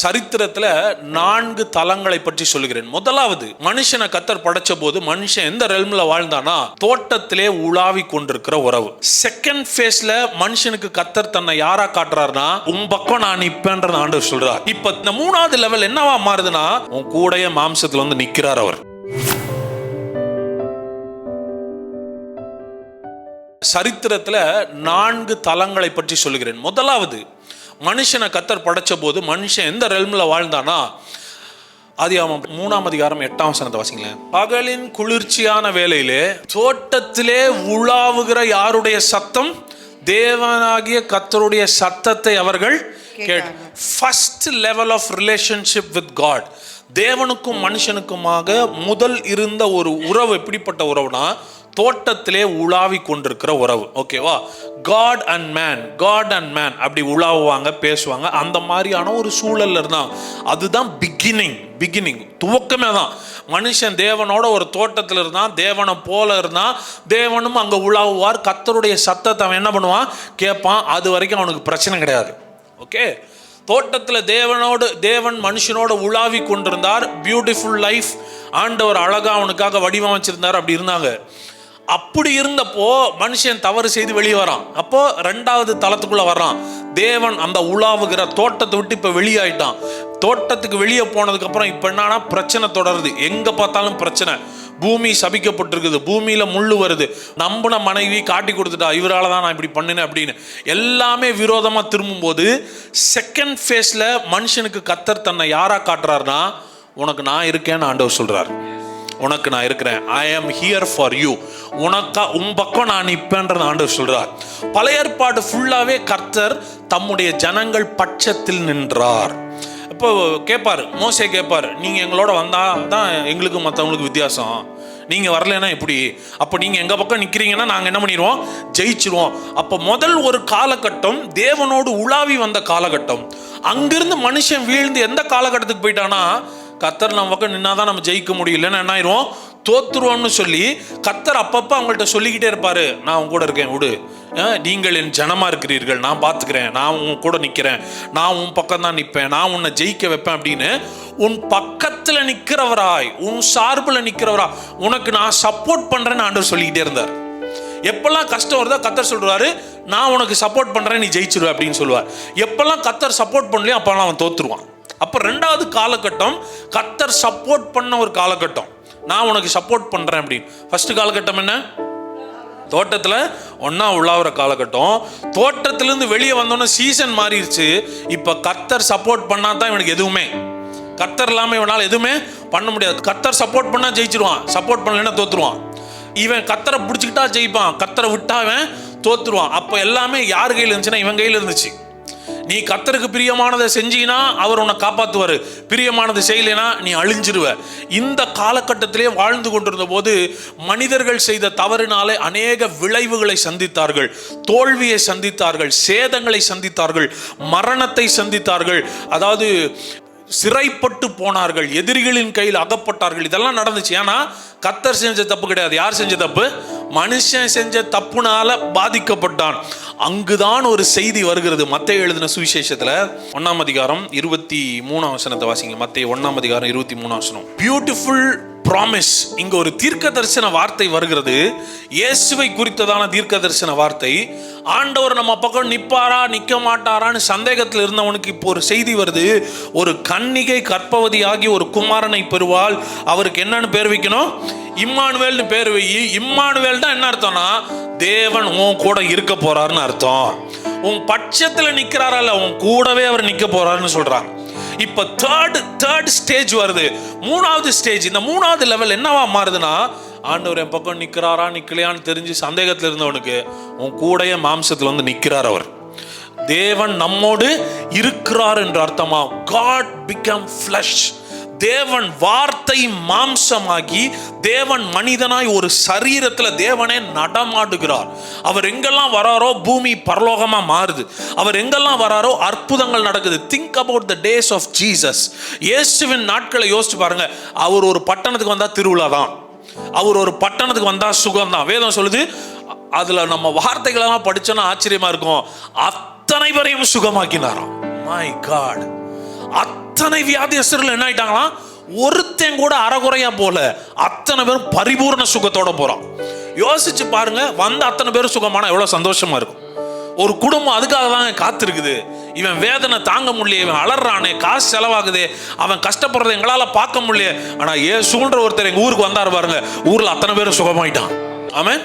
சரித்திரத்துல நான்கு தலங்களை பற்றி சொல்லுகிறேன். முதலாவது மனுஷனை கத்தர் படைச்ச போது மனுஷன் எந்த ரெல்ம்ல வாழ்ந்தானா? தோட்டத்திலே உலாவி கொண்டிருக்கிற உறவு. செகண்ட் ஃபேஸ்ல மனுஷனுக்கு கத்தர் தன்னை யாரா காட்டுறாருன்னா உன் பக்கம் நான் நிப்பேன்ற ஆண்டவர் சொல்றார். இப்ப இந்த மூணாவது லெவல் என்னவா மாறுதுன்னா உன் கூடைய மாம்சத்துல வந்து நிக்கிறார் அவர். சரித்திரத்துல நான்கு தலங்களை பற்றி சொல்லுகிறேன். முதலாவது மனுஷனை கத்தர் படைச்ச போது மனுஷன் எந்த ரெல்மில் வாழ்ந்தானா? அது அவன் மூணாம் அதிகாரம் எட்டாம் வசனத்தை வாசிங்களேன். பகலின் குளிர்ச்சியான வேலையிலே தோட்டத்திலே உலாவுகிற யாருடைய சத்தம்? தேவனாகிய கத்தருடைய சத்தத்தை அவர்கள் gate first level of relationship with God தேவனுக்கும் மனுஷனுக்குமாக முதல் இருந்த ஒரு உறவு எப்படிப்பட்ட உறவுனா தோட்டத்திலே உலாவி கொண்டிருக்கிற உறவு. ஓகேவா God and man God and man அப்படி உலாவுவாங்க பேசுவாங்க. அந்த மாதிரியான ஒரு சூழல்ல இருந்தான். அதுதான் பிகினிங் பிகினிங் துவக்கமே தான். மனுஷன் தேவனோட ஒரு தோட்டத்தில் இருந்தான் தேவனை போல இருந்தான். தேவனும் அங்கே உலாவுவார். கத்தருடைய சத்தத்தை அவன் என்ன பண்ணுவான்? கேட்பான். அது வரைக்கும் அவனுக்கு பிரச்சனை கிடையாது. ஓகே தோட்டத்தில் தேவனோடு தேவன் மனுஷனோடு உலாவி கொண்டிருந்தார். பியூட்டிஃபுல் லைஃப் ஆண்டவர் அழகா அவனுக்காக வடிவமைச்சிருந்தார். அப்படி இருந்தாங்க. அப்படி இருந்தப்போ மனுஷன் தவறு செய்து வெளியே வரான். அப்போ ரெண்டாவது தளத்துக்குள்ள வர்றான். தேவன் அந்த உலாவுகிற தோட்டத்தை விட்டு இப்போ வெளியாயிட்டான். தோட்டத்துக்கு வெளியே போனதுக்கப்புறம் இப்போ என்னன்னா பிரச்சனை தொடருது. எங்கே பார்த்தாலும் பிரச்சனை. பூமி சபிக்கப்பட்டிருக்குது பூமியில் முள்ளு வருது. நம்பின மனைவி காட்டி கொடுத்துட்டா இவரால் தான் நான் இப்படி பண்ணினேன் அப்படின்னு. எல்லாமே விரோதமாக திரும்பும்போது செகண்ட் ஃபேஸில் மனுஷனுக்கு கத்தர் தன்னை யாராக காட்டுறாருன்னா உனக்கு நான் இருக்கேன்னு ஆண்டவர் சொல்கிறார் உனக்கு நான் இருக்கிறேன். ஐ ஆம் ஹியர் ஃபார் யூ உனக்கா உன் பக்கம் நான் நிற்பேன்றது ஆண்டவர் சொல்றார். பழைய ஏற்பாடு ஃபுல்லாவே கர்த்தர் தம்முடைய ஜனங்கள் பட்சத்தில் நின்றார். இப்போ கேட்பார் மோசே கேட்பார் நீங்கள் எங்களோட வந்தால் தான் எங்களுக்கு மற்றவங்களுக்கு வித்தியாசம். நீங்கள் வரலைன்னா எப்படி? அப்போ நீங்கள் எங்கள் பக்கம் நிற்கிறீங்கன்னா நாங்கள் என்ன பண்ணிடுவோம்? ஜெயிச்சிருவோம். அப்போ முதல் ஒரு காலகட்டம் தேவனோடு உலாவி வந்த காலகட்டம். அங்கிருந்து மனுஷன் வீழ்ந்து எந்த காலகட்டத்துக்கு போயிட்டானா கத்தர் நம்ம பக்கம் நின்னா தான் நம்ம ஜெயிக்க முடியலன்னா என்ன ஆயிரும்? தோத்துருவோம்னு சொல்லி கத்தர் அப்பப்போ அவங்கள்ட்ட சொல்லிக்கிட்டே இருப்பார். நான் அவங்க கூட இருக்கேன் விடு. நீங்கள் என் ஜனமா இருக்கிறீர்கள். நான் பார்த்துக்கிறேன். நான் உன் கூட நிற்கிறேன் நான் உன் பக்கம் தான் நிற்பேன். நான் உன்னை ஜெயிக்க வைப்பேன் அப்படின்னு உன் பக்கத்தில் நிற்கிறவராய் உன் சார்பில் நிற்கிறவரா உனக்கு நான் சப்போர்ட் பண்ணுறேன்னு ஆண்டவர் சொல்லிக்கிட்டே இருந்தார். எப்பெல்லாம் கஷ்டம் வருதோ கத்தர் சொல்கிறாரு நான் உனக்கு சப்போர்ட் பண்ணுறேன் நீ ஜெயிச்சிருவ அப்படின்னு சொல்லுவார். எப்பெல்லாம் கத்தர் சப்போர்ட் பண்ணலையோ அப்போல்லாம் அவன் தோத்துருவான். அப்போ ரெண்டாவது காலகட்டம் கத்தர் சப்போர்ட் பண்ண ஒரு காலகட்டம். நான் உனக்கு சப்போர்ட் பண்ணுறேன் அப்படின்னு. ஃபஸ்ட்டு காலகட்டம் என்ன? தோட்டத்தில் ஒன்றா உள்ளாகிற காலகட்டம். தோட்டத்திலேருந்து வெளியே வந்தோன்னே சீசன் மாறிடுச்சு. இப்போ கத்தர் சப்போர்ட் பண்ணால் தான் இவனுக்கு எதுவுமே. கத்தர் இல்லாமல் இவனால் எதுவுமே பண்ண முடியாது. கத்தர் சப்போர்ட் பண்ணால் ஜெயிச்சிருவான். சப்போர்ட் பண்ணலைன்னா தோற்றுருவான் இவன் கத்தரை பிடிச்சிக்கிட்டா ஜெயிப்பான். கத்தரை விட்டாவன் அவன் அப்போ எல்லாமே யார் கையில் இருந்துச்சுன்னா இவன் கையில் இருந்துச்சு. நீ கத்தருக்கு பிரியமானதை செஞ்சீங்கன்னா அவர் உன்னை காப்பாற்றுவார் பிரியமானதை செய்யலைனா நீ அழிஞ்சிருவ. இந்த காலகட்டத்திலே வாழ்ந்து கொண்டிருந்த போது மனிதர்கள் செய்த தவறினாலே அநேக விளைவுகளை சந்தித்தார்கள். தோல்வியை சந்தித்தார்கள். சேதங்களை சந்தித்தார்கள். மரணத்தை சந்தித்தார்கள். அதாவது சிறைப்பட்டு போனார்கள். எதிரிகளின் கையில் அகப்பட்டார்கள். இதெல்லாம் நடந்துச்சு. ஏன்னா கத்தர் செஞ்ச தப்பு கிடையாது. யார் செஞ்ச தப்பு? மனுஷன் செஞ்ச தப்புனால பாதிக்கப்பட்டான். அங்குதான் ஒரு செய்தி வருகிறது. மத்திய எழுதின சுவிசேஷத்துல ஒன்னாம் அதிகாரம் இருபத்தி மூணாம் வசனத்தை வாசிங்க. மத்திய ஒன்னாம் அதிகாரம் இருபத்தி மூணாம் வசனம். பியூட்டிஃபுல் ப்ராமிஸ் இங்க ஒரு தீர்க்க தரிசன வார்த்தை வருகிறது. இயேசுவை குறித்ததான தீர்க்க தரிசன வார்த்தை. ஆண்டவர் நம்ம பக்கம் நிப்பாரா நிக்க மாட்டாரான்னு சந்தேகத்தில் இருந்தவனுக்கு இப்போ ஒரு செய்தி வருது. ஒரு கன்னிகை கற்பவதியாகி ஒரு குமாரனை பெறுவாள். அவருக்கு என்னன்னு பேர் வைக்கணும்? இம்மானுவேல்னு பேர் வை. இம்மானுவேல் தான் என்ன அர்த்தம்னா தேவன் உன் கூட இருக்க போறாருன்னு அர்த்தம். உன் பட்சத்தில் நிக்கிறாரல்ல உன் கூடவே அவர் நிக்க போறாருன்னு சொல்றாங்க இப்போ தேர்ட் தேர்ட் ஸ்டேஜ் வருது. மூணாவது ஸ்டேஜ் இந்த மூணாவது லெவல் என்னவா மாறுதுன்னா ஆண்டவர் என் பக்கம் நிற்கிறாரா நிற்கலையான்னு தெரிஞ்சு சந்தேகத்தில் இருந்தவனுக்கு உன் கூடயே மாம்சத்தில் வந்து நிற்கிறார் அவர். தேவன் நம்மோடு இருக்கிறார் என்று அர்த்தமா. காட் பிகம் ஃப்ளஷ் தேவன் வார்த்தை மாம்சமாகி தேவன் மனிதனாய் ஒரு சரீரத்தில் தேவனே நடமாடுகிறார். அவர் எங்கெல்லாம் வராரோ பூமி பரலோகமாக மாறுது. அவர் எங்கெல்லாம் வராரோ அற்புதங்கள் நடக்குது. Think about the days of Jesus இயேசுவின் நாட்களை யோசிச்சு பாருங்க. அவர் ஒரு பட்டணத்துக்கு வந்தால் திருவிழா தான். அவர் ஒரு பட்டணத்துக்கு வந்தால் சுகம் தான். வேதம் சொல்லுது அதில் நம்ம வார்த்தைகளெல்லாம் படிச்சோன்னா ஆச்சரியமாக இருக்கும். அத்தனை பேரையும் சுகமாக்கினாராம். மை காட் அத்தனை வியாதியஸ்தர்கள் என்ன ஆயிட்டாங்களாம் ஒருத்தன் கூட அறகுறையா போல. அத்தனை பேரும் பரிபூர்ண சுகத்தோட போறான் யோசிச்சு பாருங்க வந்த அத்தனை பேரும் சுகமான எவ்வளவு சந்தோஷமா இருக்கும். ஒரு குடும்பம் அதுக்காக தான் காத்திருக்குது. இவன் வேதனை தாங்க முடியல இவன் அலறானே காசு செலவாகுதே அவன் கஷ்டப்படுறதை எங்களால் பார்க்க முடியல ஏ ஏசுன்ற ஒருத்தர் எங்கள் ஊருக்கு வந்தார் பாருங்க ஊரில் அத்தனை பேரும் சுகமாயிட்டான். ஆமாம்